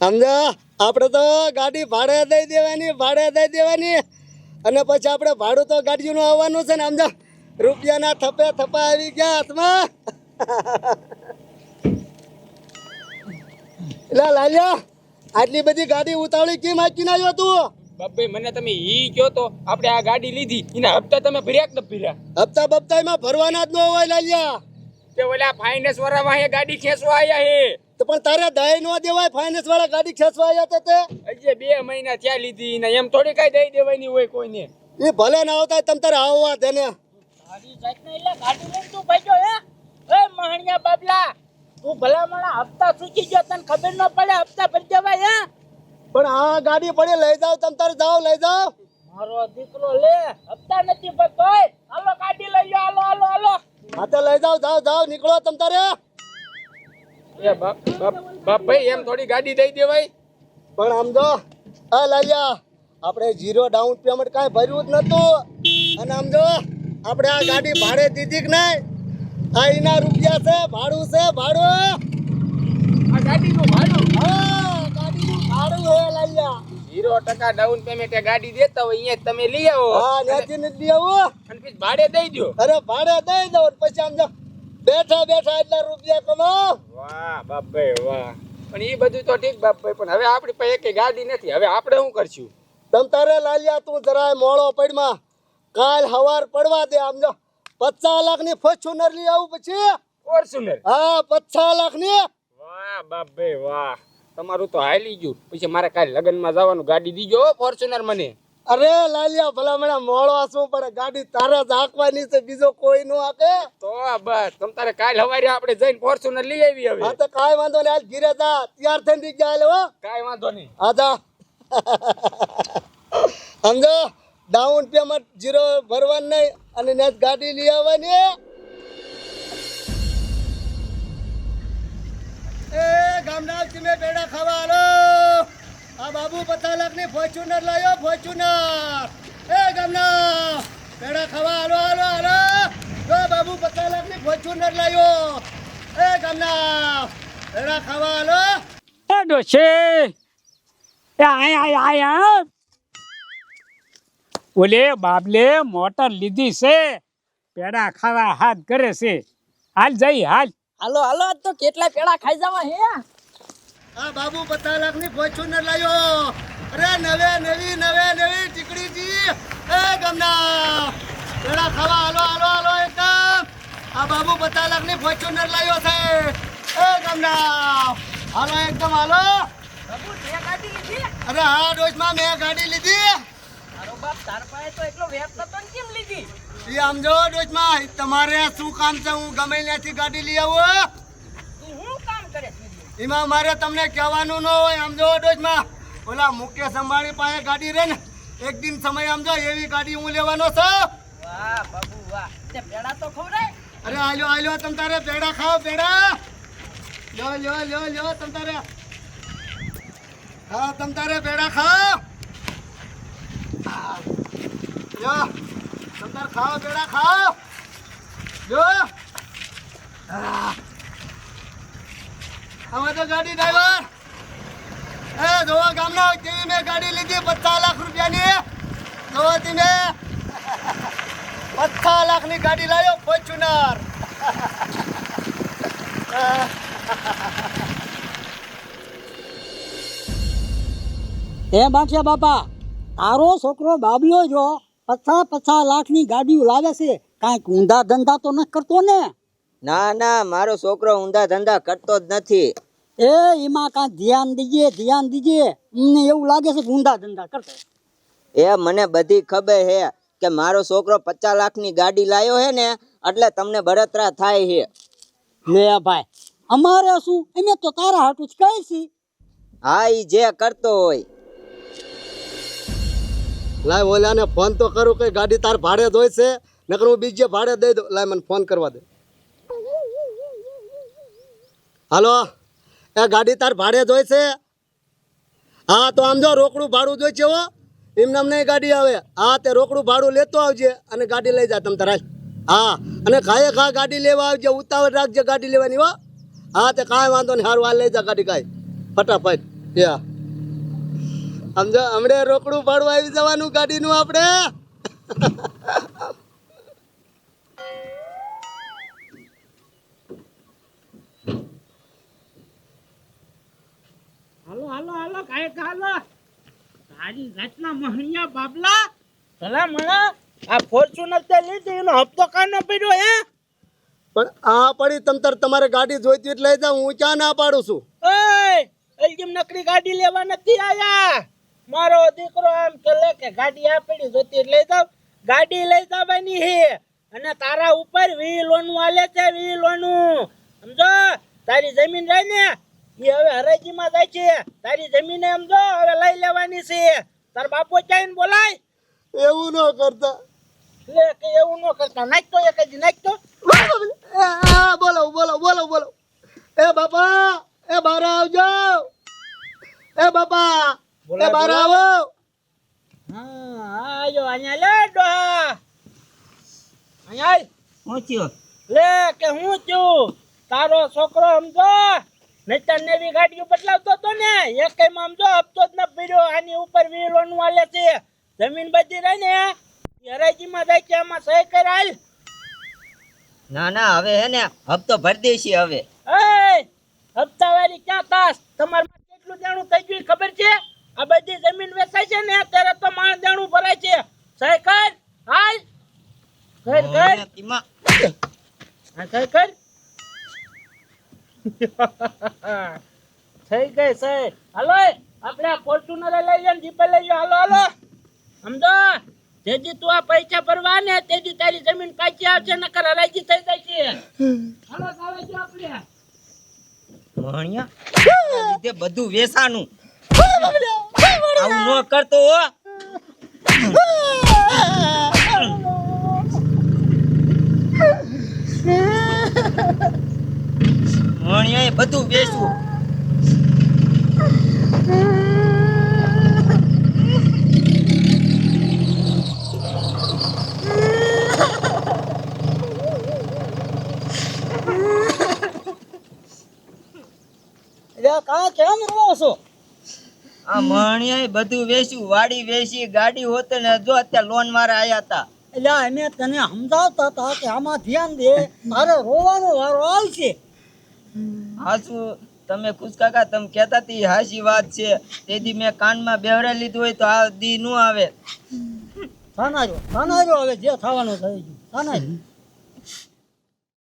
સમજો? આપણે તો ગાડી ભાડે દઈ દેવાની ભાડે દઈ દેવાની. અને પછી આપણે ભાડું તો ગાડીનું આવવાનું છે ને સમજો? રૂપિયાના થપે થપા આવી ગયા હાથમાં. એટલે લાલ્યા આટલી બધી ગાડી ઉતાવળી કેમ હાંકીને આવ્યો તું? બાપભાઈ મને તમે ઈ કયો તો આપણે આ ગાડી લીધી એના હપ્તા તમે ભર્યા કે ન ભર્યા? હપ્તા બપ્તામાં ભરવાના જ ન હોય લાલ્યા. તે ઓલા ફાઇનાન્સ વાળા વાહે ગાડી ખેંચવા આયા હે. તો પણ તારે દઈ ન દેવાય ફાઇનાન્સ વાળા ગાડી ખેંચવા આવ્યા તો તે. હજી બે મહિના થયા લીધી ને એમ થોડી કઈ દઈ દેવાની હોય કોઈને. એ ભલે ના આવતા તમ તારે આવવા તેને ગાડી જાતને એટલે ગાડી લઈને તું ભાગ્યો હે? એ મહાણિયા બાબલા? તું ભલામણા હપ્તા ચૂકી ગયો તને ખબર ન પડે હપ્તા ભરી દેવાય હે? પણ આ ગાડી પડે લઈ જાવ તમ તારે જાવ લઈ જાવ મારો દીકરો લે હપ્તા નથી ભરતો હાલો ગાડી લઈ લો હાલો હાલો હાલો. હા તો લઈ જાવ જાવ જાવ નીકળો તમ તારે. એ બાપ બાપ બાપભાઈ એમ થોડી ગાડી દઈ દેવાય પણ આમ જો આ લાલ્યા આપણે જીરો ડાઉન પેમેન્ટ કાંઈ ભર્યું જ નતું અને આમ જો આપણે આ ગાડી ભાડે દીધી કે નહીં? આ એના રૂપિયા છે ભાડું છે ભાડું. આ ગાડીનું ભાડું? હા ગાડીનું ભાડું હે લાલ્યા. ઝીરો ટકા ડાઉન પેમેન્ટ ગાડી દેતા હોય અહીંયા તમે લઈ આવો. હા ત્યાંથી લઈ આવો. અને પછી ભાડે દઈ દો અરે ભાડે દઈ દો પછી આમ જો બેઠા બેઠા એટલા રૂપિયા કમાઓ વાહ બાપભાઈ વાહ. પણ એ બધું તો ઠીક બાપભાઈ પણ હવે આપણી પાસે કઈ ગાડી નથી. હવે આપણે શું કરશું? તમ તારે લાલિયા તું જરાય મોળો પડમાં. કાલ હવાર પડવા દે આમ જો. પચાસ લાખની ફોર્ચ્યુનર લઈ આવું પછી. ફોર્ચ્યુનર હા પચાસ લાખની વાહ બાપભાઈ વાહ. તમારું તો હાલી ગયું. પછી મારે કાલે લગ્નમાં જવાનું. ગાડી દીજો ફોર્ચ્યુનર મને. અરે લાલિયા ભલા મને મોળો શું પડે ગાડી તારે જ હાંકવાની છે બીજો કોઈ નો હાકે. તો બસ. તમ તારે કાલ હવારે આપણે જઈને ફોર્ચ્યુનર લઈ આવી હવે. હા તો કાઈ વાંધો નહીં. હાલ ઘીરે જા. તૈયાર થઈને દીક જાય હો. કાઈ વાંધો નહીં. આજા સમજો? ડાઉન પેમેન્ટ જીરો ભરવાનું નહીં અને ને ગાડી લઈ આવવાની. એ ગામના તમે પેડા ખાવા હાલો. આ બાબુ પચાસ લાખની ફોર્ચ્યુનર લાયો ફોર્ચ્યુનર એ ગામના. પેડા ખાવા હાલો હાલો હાલો. જો બાબુ પચાસ લાખની ફોર્ચ્યુનર લાયો. એ ગામના. પેડા ખાવા હાલો. એ ડોશે. એ આય આય આય ઓલે બાબલે મોટર લીધી છે. પેડા ખાવા હાથ કરે છે. હાલ જઈ હાલ. હાલો હાલો આજ તો કેટલા પેડા ખાઈ જવા હે? આ બાબુ પચાસ લાખની ફોર્ચ્યુનર લાયો. અરે નવે નવી નવે નવી ટીકડીજી. એ ગમના. પેડા ખાવા હાલો હાલો હાલો એકદમ. આ બાબુ પચાસ લાખની ફોર્ચ્યુનર લાયો છે. એ ગમના. હાલો એકદમ હાલો. અરે હા ડોશમાં મેં ગાડી લીધી. તમારે શું કામ છે? હું ગમે ત્યાંથી ગાડી લઈ આવું એમાં મારે તમને કહેવાનું ન હોય સમજો ડોજમાં. ઓલા મુકેશ અંબાણી પાસે ગાડી રે ને એક દિન સમય સમજો એવી ગાડી હું લેવાનો છું. અરે આલ્યો આલ્યો તમ તારે પેડા ખાઓ પેડા. લ્યો લ્યો લ્યો લ્યો તમ તારે. હા તમ તારે પેડા ખાઓ. લ્યો તમ તારે ખાઓ પેડા ખાઓ. લ્યો. હા. હવે તો ગાડી ડ્રાઈવર એ જોવા ગામનો કેવી મેં ગાડી લીધી પચાસ લાખ રૂપિયાની જોવા તમે પચાસ લાખની ગાડી લાવ્યો ફોર્ચ્યુનર હે બાદશાહ બાપા તારો છોકરો બાબલો જો પચાસ પચાસ લાખની ગાડીઓ લાવે છે કાંઈક ઊંધા ધંધા તો ન કરતો ને ના ના મારો છોકરો ઊંધા ધંધા કરતો જ નથી. એ એમાં કાંઈ ધ્યાન દીજે ધ્યાન દીજે. અમને એવું લાગે છે કે ઊંધા ધંધા કરતો. એ મને બધી ખબર હે કે મારો છોકરો પચાસ લાખની ગાડી લાયો હે ને એટલે તમને બળતરા થાય છે લે ભાઈ અમારે શું? અમે તો તારા હાટું જ કહે છે. હા એ જે કરતો હોય. લાય ઓલાને ફોન તો કરું કે ગાડી તાર ભાડે હોય છે નકર હું બીજે ભાડે દઈ દઉં. લાય મને ફોન કરવા દે. હાલો. એ ગાડી તાર ભાડે જોઈ છે? હા, તો આમ જો રોકડું ભાડું જોઈ છે હો. એમને અમને ગાડી આવે. હા, તે રોકડું ભાડું લેતો આવજે અને ગાડી લઈ જા તમ તારા. હા, અને ખાએ ખા ગાડી લેવા આવજે, ઉતાવળ રાખજે ગાડી લેવાની હો. હા, તે કાંઈ વાંધો નહીં સારું હાલ લઈ જા ગાડી કાંઈ. ફટાફટ. યા. સમજો હમણે રોકડું ભાડું આવી જવાનું ગાડીનું આપણે હાલો હાલો હાલો કાંઈ તારી જાતના મહણિયા બાબલા. ભલા મણા આ ફોર્ચ્યુનર તે લીધી એનો હપ્તો કાનો પડ્યો હે? પણ આ પડી તમતર તમારે ગાડી જોઈતી એટલે લઈ હું ક્યાં ના પાડું છું? ઓય નકરી ગાડી લેવા નથી આયા. મારો દીકરો આમ કે લે કે ગાડી આ પડી જોતી એટલે લઈ જાવ ગાડી લઈ જવાની હે અને તારા ઉપર વી લોનું આલે છે વી લોનું સમજો? તારી જમીન રહી ને એ હવે હરાજીમાં જાય છે. તારી જમીન સમજો હવે લઈ લેવાની છે. તાર બાપો ચાઈને બોલાય? એવું ન કરતા. લે કે એવું ન કરતા. નાખતો એક જ નાખતો તો. બોલો બોલો બોલો બોલો. એ બાપા એ બાર આવજો. એ બાપા એ બાર આવો. હા આજો અહીંયા લે ડોહા અહીંયા. શું લે કે હું છું? તારો છોકરો સમજો. નહીતર બી ગાડીઓ બદલાવતો તો ને. એક સમજો હપ્તો જ ન ભર્યો આની ઉપર વીરોનું વાલે છે. જમીન બધી રહી ને. હરાજીમાં જાય છે આમાં સહી કર હાલ. ના ના હવે હે ને હપ્તો ભરી દઈશી હવે. હપ્તા વાળી ક્યાં તાસ તમારે કેટલું દેણું થઈ ગયું ખબર છે? આ બધી જમીન વેચાય છે ને અત્યારે તો માણ દેણું ભરાય છે. સહી કર હાલ. એમાં હા કર કર. થઈ ગઈ સાહેબ હાલો આપણે આ ફોર્ચ્યુનર લઈ જઈને જીપે લઈ જાઓ હાલો હાલો. સમજો? જેથી તું આ પૈસા ભરવા ને તેથી તારી જમીન પાછી આવશે નકર હરાજી થઈ જાય છે હાલો સાવે છે આપણે. ભણ્યા લીધે બધું વેસાનું આવું ન કરતો હો. એ બધું વેચવું કાં કેમ રહો છો? આ મણિયા બધું વેચ્યું વાડી વેચી ગાડી હોત ને જો અત્યારે લોન મારા આયા હતા એટલે અમે તને સમજાવતા હતા કે આમાં ધ્યાન દે તારે રોવાનો વારો આવશે. હાસુ તમે ખુશ કાકા? તમે કહેતા હતી હાસી વાત છે. તેથી મેં કાનમાં બેવડાવી લીધું હોય તો આ દી નું આવે. થાનાર્યો થાનાર્યો હવે જે થવાનું થઈ ગયું. થાનાર્યો